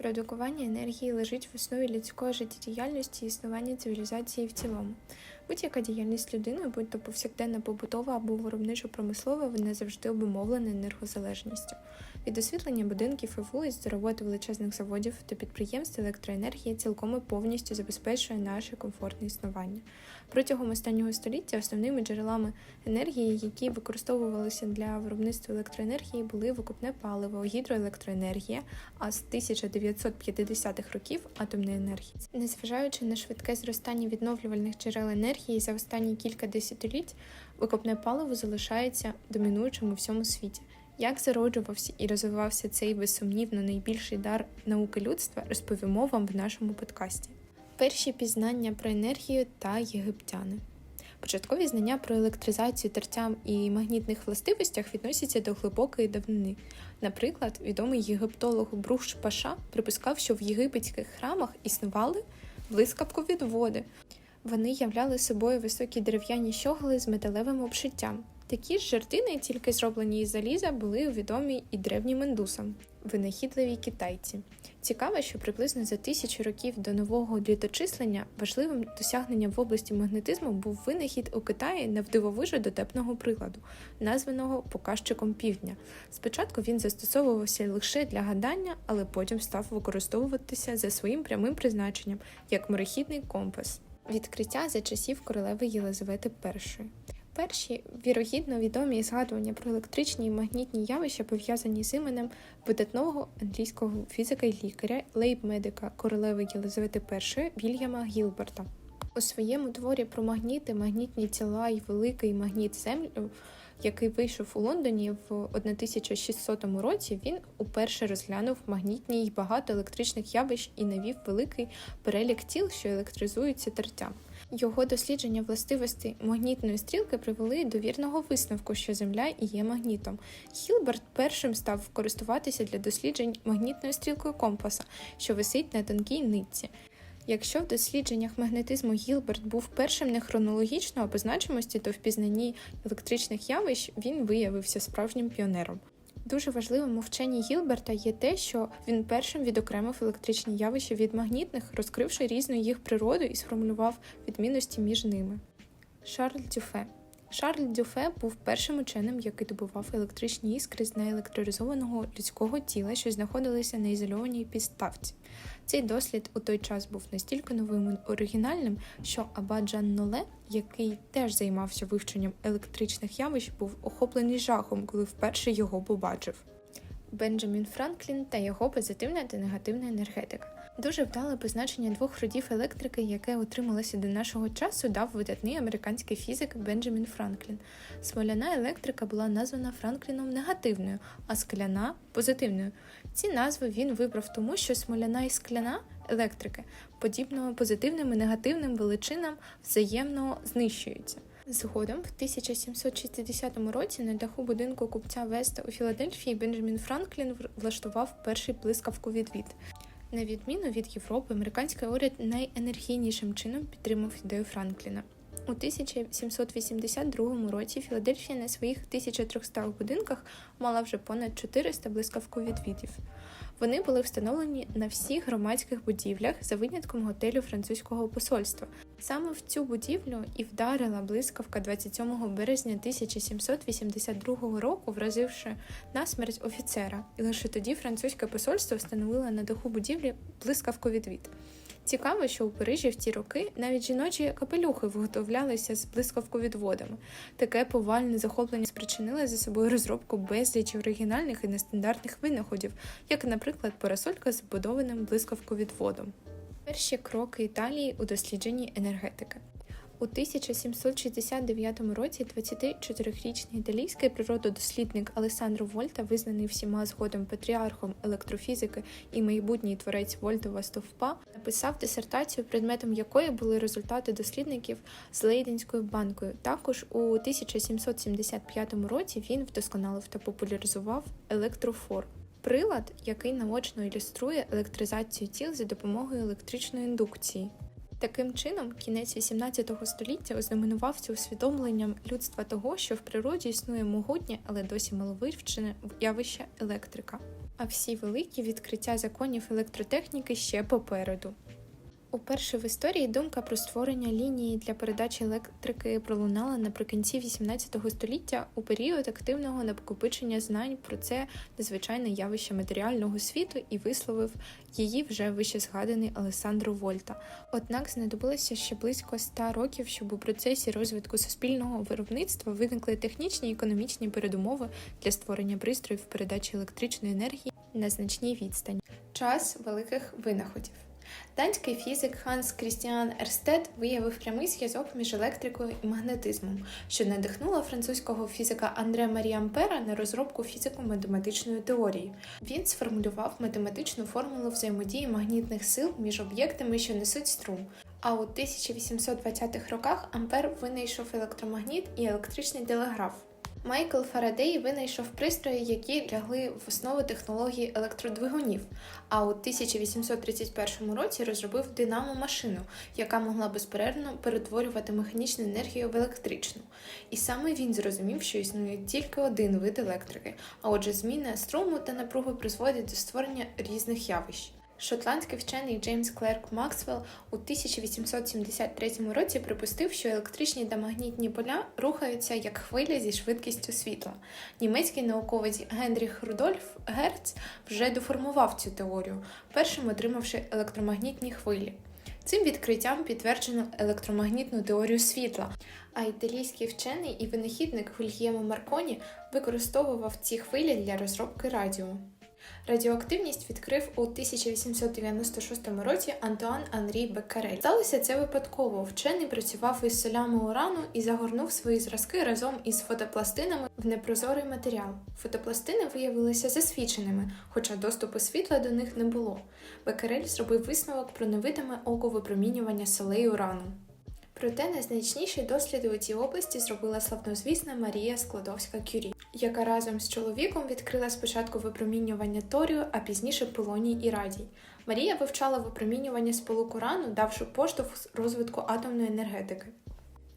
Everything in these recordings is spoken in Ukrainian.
Продукування енергії лежить в основі людської життєдіяльності і існування цивілізації в цілому. Будь-яка діяльність людини, будь то повсякденна побутова або виробничо-промислова, вона завжди обумовлена енергозалежністю. Від освітлення будинків і вулиць до роботи величезних заводів та підприємств електроенергія цілком і повністю забезпечує наше комфортне існування. Протягом останнього століття основними джерелами енергії, які використовувалися для виробництва електроенергії, були викупне паливо, гідроелектроенергія, а з 1950-х років атомна енергія. Незважаючи на швидке зростання відновлювальних джерел енергії за останні кілька десятиліть, викопне паливо залишається домінуючим у всьому світі. Як зароджувався і розвивався цей безсумнівно найбільший дар науки людства, розповімо вам в нашому подкасті. Перші пізнання про енергію та єгиптяни. Початкові знання про електризацію тертям і магнітних властивостях відносяться до глибокої давнини. Наприклад, відомий єгиптолог Брухш Паша припускав, що в єгипетських храмах існували блискавковідводи. Вони являли собою високі дерев'яні щогли з металевим обшиттям. Такі ж жартини, тільки зроблені із заліза, були відомі і древнім індусам, винахідливі китайці. Цікаво, що приблизно за тисячу років до нового літочислення важливим досягненням в області магнетизму був винахід у Китаї навдивовижу дотепного приладу, названого показчиком півдня. Спочатку він застосовувався лише для гадання, але потім став використовуватися за своїм прямим призначенням як морехідний компас. Відкриття за часів королеви Єлизавети І. Перші вірогідно відомі згадування про електричні і магнітні явища пов'язані з іменем видатного англійського фізика і лікаря, лейб-медика королеви Єлизавети І Вільяма Гілберта. У своєму творі про магніти, магнітні тіла і великий магніт Землю, який вийшов у Лондоні в 1600 році, він уперше розглянув магнітні й багато електричних явищ і навів великий перелік тіл, що електризуються тертям. Його дослідження властивостей магнітної стрілки привели до вірного висновку, що Земля і є магнітом. Гілберт першим став користуватися для досліджень магнітною стрілкою компаса, що висить на тонкій нитці. Якщо в дослідженнях магнетизму Гілберт був першим не хронологічно а значимості, то в пізнанні електричних явищ він виявився справжнім піонером. Дуже важливим у вченні Гілберта є те, що він першим відокремив електричні явища від магнітних, розкривши різну їх природу і сформулював відмінності між ними. Шарль Дюфе Шарль Дюфе був першим ученим, який добував електричні іскри з неелектризованого людського тіла, що знаходилися на ізольованій підставці. Цей дослід у той час був настільки новим і оригінальним, що Абаджан Ноле, який теж займався вивченням електричних явищ, був охоплений жахом, коли вперше його побачив. Бенджамін Франклін та його позитивна та негативна енергетика. Дуже вдале позначення двох родів електрики, яке отрималося до нашого часу, дав видатний американський фізик Бенджамін Франклін. Смоляна електрика була названа Франкліном негативною, а скляна позитивною. Ці назви він вибрав тому, що смоляна і скляна електрики, подібно позитивним і негативним величинам, взаємно знищуються. Згодом, в 1760 році, на даху будинку купця Веста у Філадельфії Бенджамін Франклін влаштував перший блискавковідвід. На відміну від Європи, американський уряд найенергійнішим чином підтримав ідею Франкліна. У 1782 році Філадельфія на своїх 1300 будинках мала вже понад 400 блискавковідвідів. Вони були встановлені на всіх громадських будівлях за винятком готелю французького посольства. Саме в цю будівлю і вдарила блискавка 27 березня 1782 року, вразивши насмерть офіцера, і лише тоді французьке посольство встановило на даху будівлі блискавковідвід. Цікаво, що у Парижі в ті роки навіть жіночі капелюхи виготовлялися з блискавковідводами. Таке повальне захоплення спричинило за собою розробку безлічі оригінальних і нестандартних винаходів, як, наприклад, парасолька з вбудованим блискавковідводом. Перші кроки Італії у дослідженні енергетики. У 1769 році 24-річний італійський природодослідник Алесандро Вольта, визнаний всіма згодом патріархом електрофізики і майбутній творець Вольтова стовпа, написав дисертацію, предметом якої були результати дослідників з Лейденською банкою. Також у 1775 році він вдосконалив та популяризував електрофор. Прилад, який наочно ілюструє електризацію тіл за допомогою електричної індукції. Таким чином, кінець 18 століття ознаменувався усвідомленням людства того, що в природі існує могутнє, але досі маловивчене явище електрика. А всі великі відкриття законів електротехніки ще попереду. Уперше в історії думка про створення лінії для передачі електрики пролунала наприкінці 18 століття у період активного накопичення знань про це незвичайне явище матеріального світу і висловив її вже вище згаданий Алесандро Вольта. Однак знадобилося ще близько 100 років, щоб у процесі розвитку суспільного виробництва виникли технічні і економічні передумови для створення пристроїв передачі електричної енергії на значній відстані. Час великих винаходів. Данський фізик Ханс Крістіан Ерстед виявив прямий зв'язок між електрикою і магнетизмом, що надихнуло французького фізика Андре Марі Ампера на розробку фізико-математичної теорії. Він сформулював математичну формулу взаємодії магнітних сил між об'єктами, що несуть струм. А у 1820-х роках Ампер винайшов електромагніт і електричний телеграф. Майкл Фарадей винайшов пристрої, які лягли в основу технології електродвигунів, а у 1831 році розробив динамо-машину, яка могла безперервно перетворювати механічну енергію в електричну. І саме він зрозумів, що існує тільки один вид електрики, а отже, зміна струму та напруги призводять до створення різних явищ. Шотландський вчений Джеймс Клерк Максвелл у 1873 році припустив, що електричні та магнітні поля рухаються як хвилі зі швидкістю світла. Німецький науковець Генріх Рудольф Герц вже доформував цю теорію, першим отримавши електромагнітні хвилі. Цим відкриттям підтверджено електромагнітну теорію світла, а італійський вчений і винахідник Гульємо Марконі використовував ці хвилі для розробки радіо. Радіоактивність відкрив у 1896 році Антуан Анрі Беккерель. Сталося це випадково. Вчений працював із солями урану і загорнув свої зразки разом із фотопластинами в непрозорий матеріал. Фотопластини виявилися засвіченими, хоча доступу світла до них не було. Беккерель зробив висновок про невидиме око випромінювання солей урану. Проте найзначніші досліди у цій області зробила славнозвісна Марія Складовська Кюрі, яка разом з чоловіком відкрила спочатку випромінювання торію, а пізніше полоній і радій. Марія вивчала випромінювання сполук урану, давши поштовх розвитку атомної енергетики.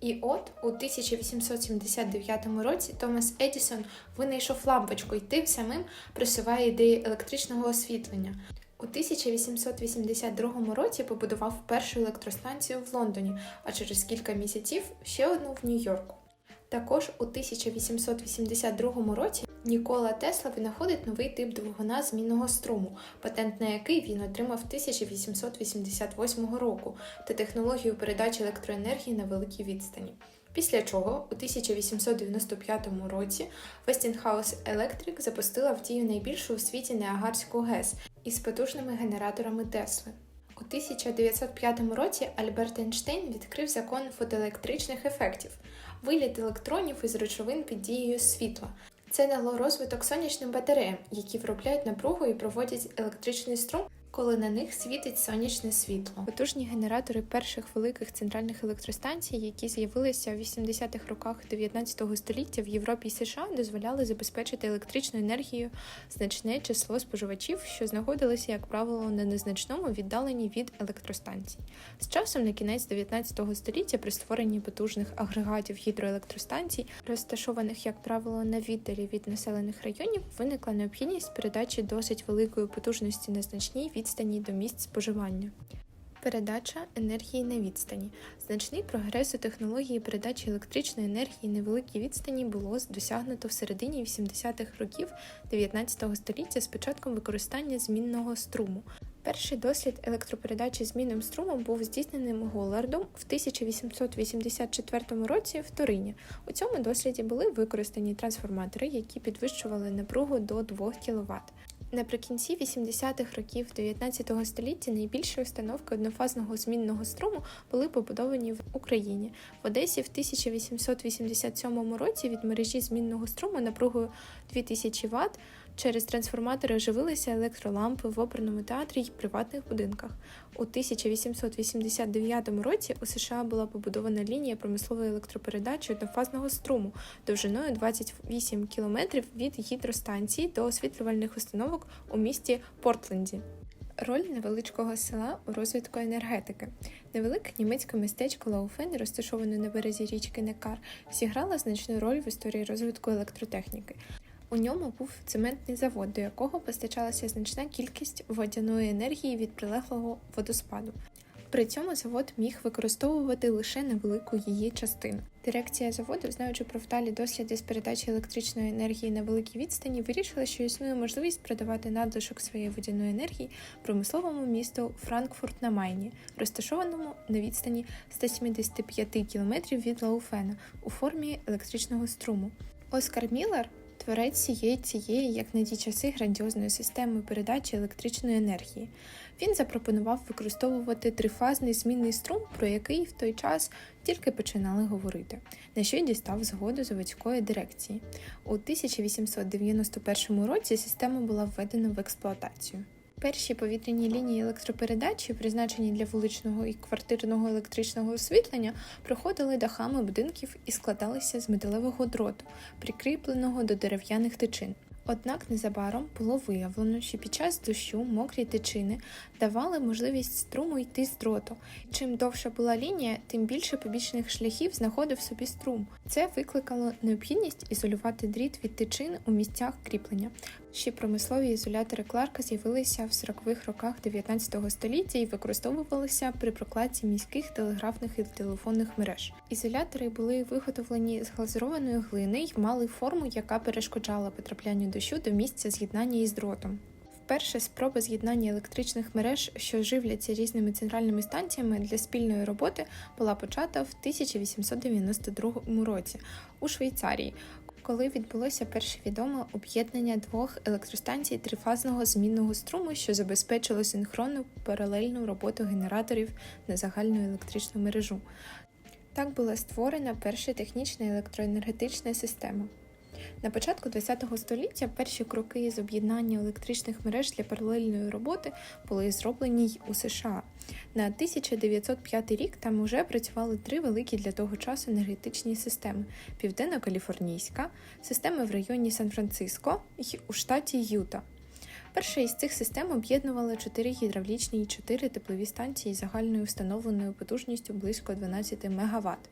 І от у 1879 році Томас Едісон винайшов лампочку і тим самим просуває ідеї електричного освітлення. У 1882 році побудував першу електростанцію в Лондоні, а через кілька місяців ще одну в Нью-Йорку. Також у 1882 році Нікола Тесла винаходить новий тип двигуна змінного струму, патент на який він отримав 1888 року, та технологію передачі електроенергії на великій відстані. Після чого у 1895 році Westinghouse Electric запустила в дію найбільшу у світі Неагарську ГЕС із потужними генераторами Тесли. У 1905 році Альберт Ейнштейн відкрив закон фотоелектричних ефектів виліт електронів із речовин під дією світла. Це дало розвиток сонячним батареям, які виробляють напругу і проводять електричний струм, коли на них світить сонячне світло. Потужні генератори перших великих центральних електростанцій, які з'явилися в 80-х роках 19 століття в Європі і США, дозволяли забезпечити електричною енергією значне число споживачів, що знаходилися, як правило, на незначному віддаленні від електростанцій. З часом на кінець 19 століття при створенні потужних агрегатів гідроелектростанцій, розташованих, як правило, на віддалі від населених районів, виникла необхідність передачі досить великої потужності на значній відстані до місць споживання. Передача енергії на відстані. Значний прогрес у технології передачі електричної енергії на великій відстані було досягнуто в середині 80-х років 19 століття з початком використання змінного струму. Перший дослід електропередачі змінним струмом був здійсненим Голлардом в 1884 році в Турині. У цьому досліді були використані трансформатори, які підвищували напругу до 2 кВт. Наприкінці 80-х років 19 століття найбільші установки однофазного змінного струму були побудовані в Україні. В Одесі в 1887 році від мережі змінного струму напругою 2000 Вт через трансформатори оживилися електролампи в оперному театрі й приватних будинках. У 1889 році у США була побудована лінія промислової електропередачі однофазного струму довжиною 28 км від гідростанції до освітлювальних установок у місті Портленді. Роль невеличкого села у розвитку енергетики. Невелике німецьке містечко Лауфен, розташоване на березі річки Некар, зіграло значну роль в історії розвитку електротехніки. У ньому був цементний завод, до якого постачалася значна кількість водяної енергії від прилеглого водоспаду. При цьому завод міг використовувати лише невелику її частину. Дирекція заводу, знаючи про вдалі досліди з передачі електричної енергії на великій відстані, вирішила, що існує можливість продавати надлишок своєї водяної енергії промисловому місту Франкфурт на Майні, розташованому на відстані 175 км від Лауфена у формі електричного струму. Оскар Міллер творець цієї цієї, як на ті часи, грандіозної системи передачі електричної енергії. Він запропонував використовувати трифазний змінний струм, про який в той час тільки починали говорити, на що й дістав згоду заводської дирекції. У 1891 році система була введена в експлуатацію. Перші повітряні лінії електропередачі, призначені для вуличного і квартирного електричного освітлення, проходили дахами будинків і складалися з металевого дроту, прикріпленого до дерев'яних тичин. Однак незабаром було виявлено, що під час дощу мокрі тичини давали можливість струму йти з дроту. Чим довша була лінія, тим більше побічних шляхів знаходив собі струм. Це викликало необхідність ізолювати дріт від тичин у місцях кріплення. Ще промислові ізолятори Кларка з'явилися в 40-х роках 19 століття і використовувалися при прокладці міських телеграфних і телефонних мереж. Ізолятори були виготовлені з глазурованої глини й мали форму, яка перешкоджала потраплянню дощу до місця з'єднання із дротом. Вперше спроба з'єднання електричних мереж, що живляться різними центральними станціями для спільної роботи, була почата в 1892 році у Швейцарії, коли відбулося перше відоме об'єднання двох електростанцій трифазного змінного струму, що забезпечило синхронну паралельну роботу генераторів на загальну електричну мережу. Так була створена перша технічна електроенергетична система. На початку ХХ століття перші кроки з об'єднання електричних мереж для паралельної роботи були зроблені й у США. На 1905 рік там уже працювали три великі для того часу енергетичні системи: Південно-Каліфорнійська, системи в районі Сан-Франциско і у штаті Юта. Перша із цих систем об'єднувала чотири гідравлічні і чотири теплові станції загальною встановленою потужністю близько 12 МВт.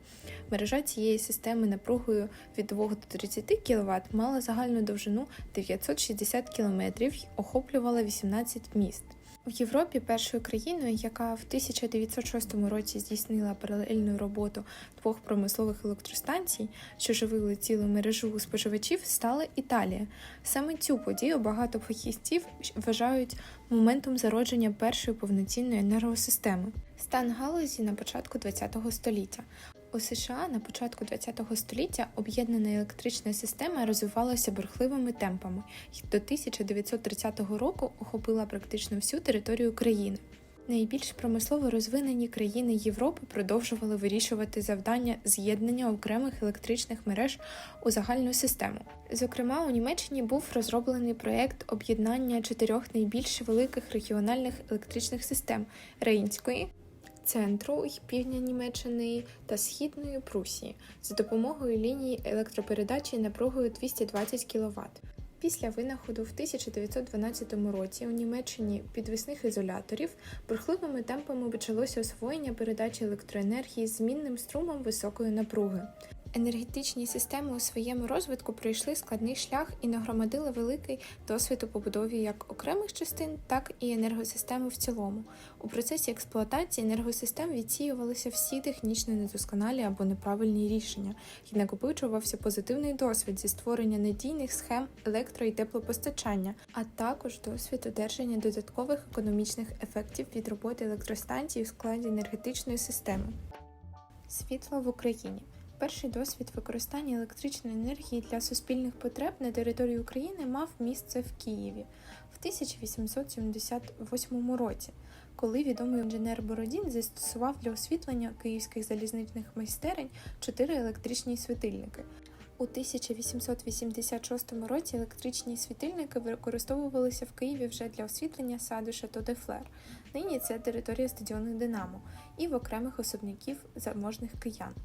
Мережа цієї системи напругою від 2 до 30 кВт мала загальну довжину 960 км і охоплювала 18 міст. В Європі першою країною, яка в 1906 році здійснила паралельну роботу двох промислових електростанцій, що живили цілу мережу споживачів, стала Італія. Саме цю подію багато фахівців вважають моментом зародження першої повноцінної енергосистеми. Стан галузі на початку ХХ століття. У США на початку ХХ століття об'єднана електрична система розвивалася бурхливими темпами і до 1930 року охопила практично всю територію країни. Найбільш промислово розвинені країни Європи продовжували вирішувати завдання з'єднання окремих електричних мереж у загальну систему. Зокрема, у Німеччині був розроблений проєкт об'єднання чотирьох найбільш великих регіональних електричних систем Рейнської, центру й півдня Німеччини та Східної Прусії за допомогою лінії електропередачі напругою 220 кВт. Після винаходу в 1912 році у Німеччині підвісних ізоляторів бурхливими темпами почалося освоєння передачі електроенергії змінним струмом високої напруги. Енергетичні системи у своєму розвитку пройшли складний шлях і нагромадили великий досвід у побудові як окремих частин, так і енергосистеми в цілому. У процесі експлуатації енергосистем відсіювалися всі технічно недосконалі або неправильні рішення, і накопичувався позитивний досвід зі створення надійних схем електро- і теплопостачання, а також досвід одержання додаткових економічних ефектів від роботи електростанцій у складі енергетичної системи. Світло в Україні. Перший досвід використання електричної енергії для суспільних потреб на території України мав місце в Києві в 1878 році, коли відомий інженер Бородін застосував для освітлення київських залізничних майстерень чотири електричні світильники. У 1886 році електричні світильники використовувалися в Києві вже для освітлення саду Шато де Флер. Нині це територія стадіону Динамо і в окремих особняків заможних киян.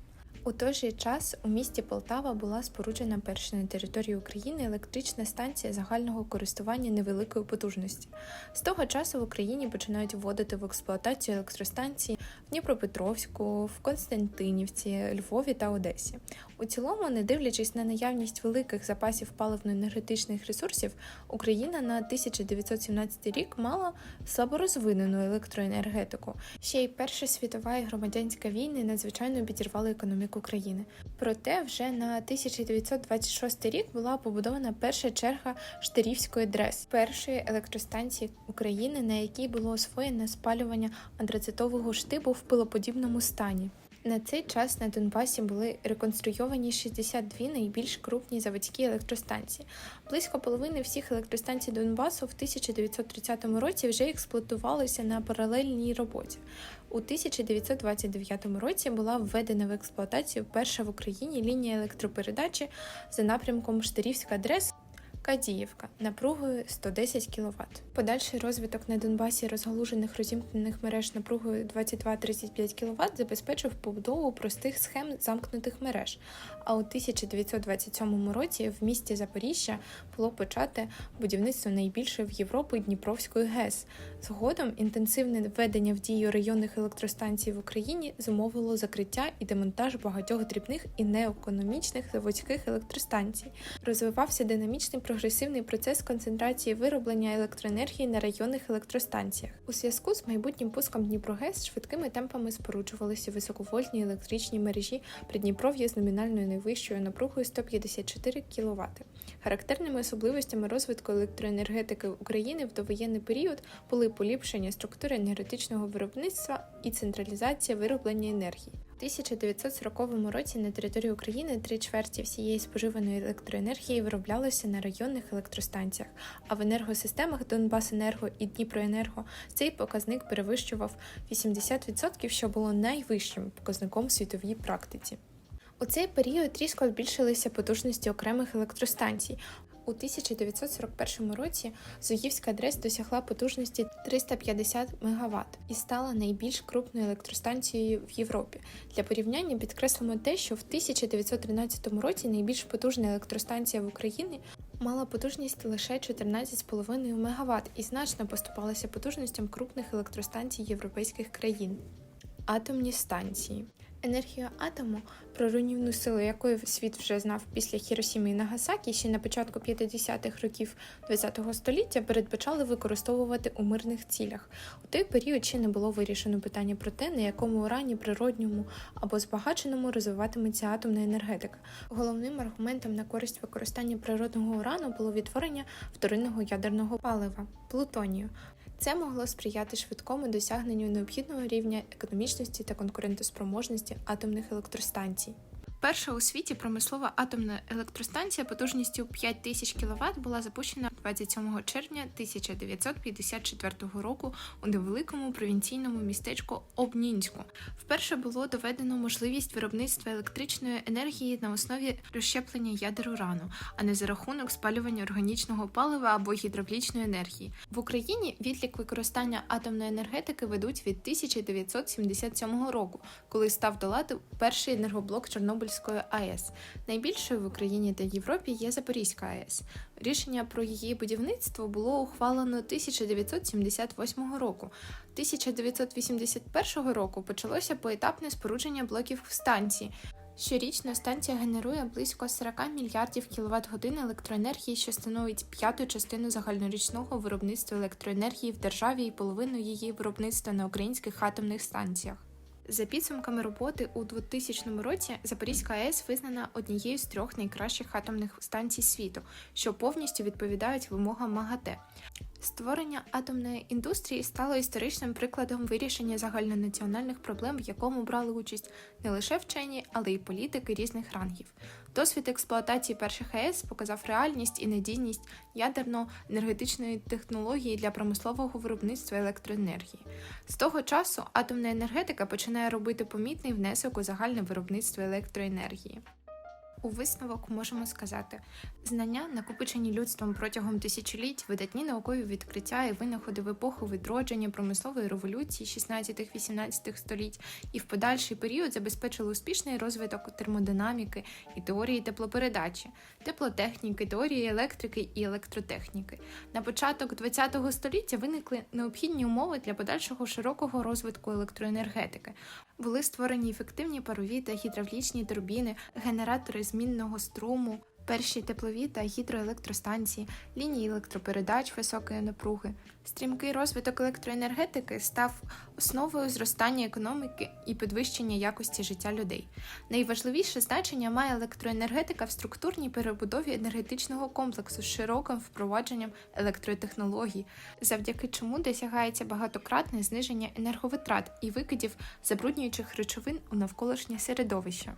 У той же час у місті Полтава була споруджена перша на території України електрична станція загального користування невеликої потужності. З того часу в Україні починають вводити в експлуатацію електростанції в Дніпропетровську, в Константинівці, Львові та Одесі. У цілому, не дивлячись на наявність великих запасів паливно-енергетичних ресурсів, Україна на 1917 рік мала слаборозвинену електроенергетику. Ще й Перша світова і громадянська війни надзвичайно підірвали економіку країни. Проте вже на 1926 рік була побудована перша черга Штирівської ДРЕС, першої електростанції України, на якій було освоєне спалювання антрацитового штибу в пилоподібному стані. На цей час на Донбасі були реконструйовані 62 найбільш крупні заводські електростанції. Близько половини всіх електростанцій Донбасу в 1930 році вже експлуатувалися на паралельній роботі. У 1929 році була введена в експлуатацію перша в Україні лінія електропередачі за напрямком Штирівська дрес. Кадіївка напругою 110 кВт. Подальший розвиток на Донбасі розгалужених розімкнених мереж напругою 22-35 кВт забезпечив побудову простих схем замкнутих мереж. А у 1927 році в місті Запоріжжя було почате будівництво найбільшої в Європі Дніпровської ГЕС. Згодом інтенсивне введення в дію районних електростанцій в Україні зумовило закриття і демонтаж багатьох дрібних і неекономічних заводських електростанцій. Розвивався динамічний прогресивний процес концентрації вироблення електроенергії на районних електростанціях. У зв'язку з майбутнім пуском Дніпрогес швидкими темпами споруджувалися високовольтні електричні мережі Придніпров'я з номінальною найвищою напругою 154 кВт. Характерними особливостями розвитку електроенергетики України в довоєнний період були поліпшення структури енергетичного виробництва і централізація вироблення енергії. У 1940 році на території України три чверті всієї споживаної електроенергії вироблялося на районних електростанціях, а в енергосистемах Донбасенерго і Дніпроенерго цей показник перевищував 80%, що було найвищим показником в світовій практиці. У цей період різко збільшилися потужності окремих електростанцій. У 1941 році Зуївська ДРЕС досягла потужності 350 МВт і стала найбільш крупною електростанцією в Європі. Для порівняння підкреслимо те, що в 1913 році найбільш потужна електростанція в Україні мала потужність лише 14,5 МВт і значно поступалася потужностям крупних електростанцій європейських країн. Атомні станції. Енергію атому, про руйнівну силу якої світ вже знав після Хіросіми і Нагасакі, ще на початку 50-х років ХХ століття передбачали використовувати у мирних цілях. У той період ще не було вирішено питання про те, на якому урані природньому або збагаченому розвиватиметься атомна енергетика. Головним аргументом на користь використання природного урану було відтворення вторинного ядерного палива плутонію. Це могло сприяти швидкому досягненню необхідного рівня економічності та конкурентоспроможності атомних електростанцій. Перша у світі промислова атомна електростанція потужністю 5000 кВт була запущена 27 червня 1954 року у невеликому провінційному містечку Обнінську. Вперше було доведено можливість виробництва електричної енергії на основі розщеплення ядер урану, а не за рахунок спалювання органічного палива або гідравлічної енергії. В Україні відлік використання атомної енергетики ведуть від 1977 року, коли став до ладу перший енергоблок Чорнобильської АЕС. Найбільшою в Україні та Європі є Запорізька АЕС. Рішення про її будівництво було ухвалено 1978 року. 1981 року почалося поетапне спорудження блоків в станції. Щорічно станція генерує близько 40 мільярдів кіловат годин електроенергії, що становить п'яту частину загальнорічного виробництва електроенергії в державі і половину її виробництва на українських атомних станціях. За підсумками роботи у 2000 році Запорізька АЕС визнана однією з трьох найкращих атомних станцій світу, що повністю відповідають вимогам МАГАТЕ. Створення атомної індустрії стало історичним прикладом вирішення загальнонаціональних проблем, в якому брали участь не лише вчені, але й політики різних рангів. Досвід експлуатації перших АЕС показав реальність і надійність ядерно-енергетичної технології для промислового виробництва електроенергії. З того часу атомна енергетика починає робити помітний внесок у загальне виробництво електроенергії. У висновок можемо сказати: знання, накопичені людством протягом тисячоліть, видатні наукові відкриття і винаходи в епоху відродження промислової революції 16-18 століть і в подальший період забезпечили успішний розвиток термодинаміки і теорії теплопередачі, теплотехніки, теорії електрики і електротехніки. На початок ХХ століття виникли необхідні умови для подальшого широкого розвитку електроенергетики. Були створені ефективні парові та гідравлічні турбіни, генератори змінного струму, перші теплові та гідроелектростанції, лінії електропередач високої напруги. Стрімкий розвиток електроенергетики став основою зростання економіки і підвищення якості життя людей. Найважливіше значення має електроенергетика в структурній перебудові енергетичного комплексу з широким впровадженням електротехнологій, завдяки чому досягається багатократне зниження енерговитрат і викидів забруднюючих речовин у навколишнє середовище.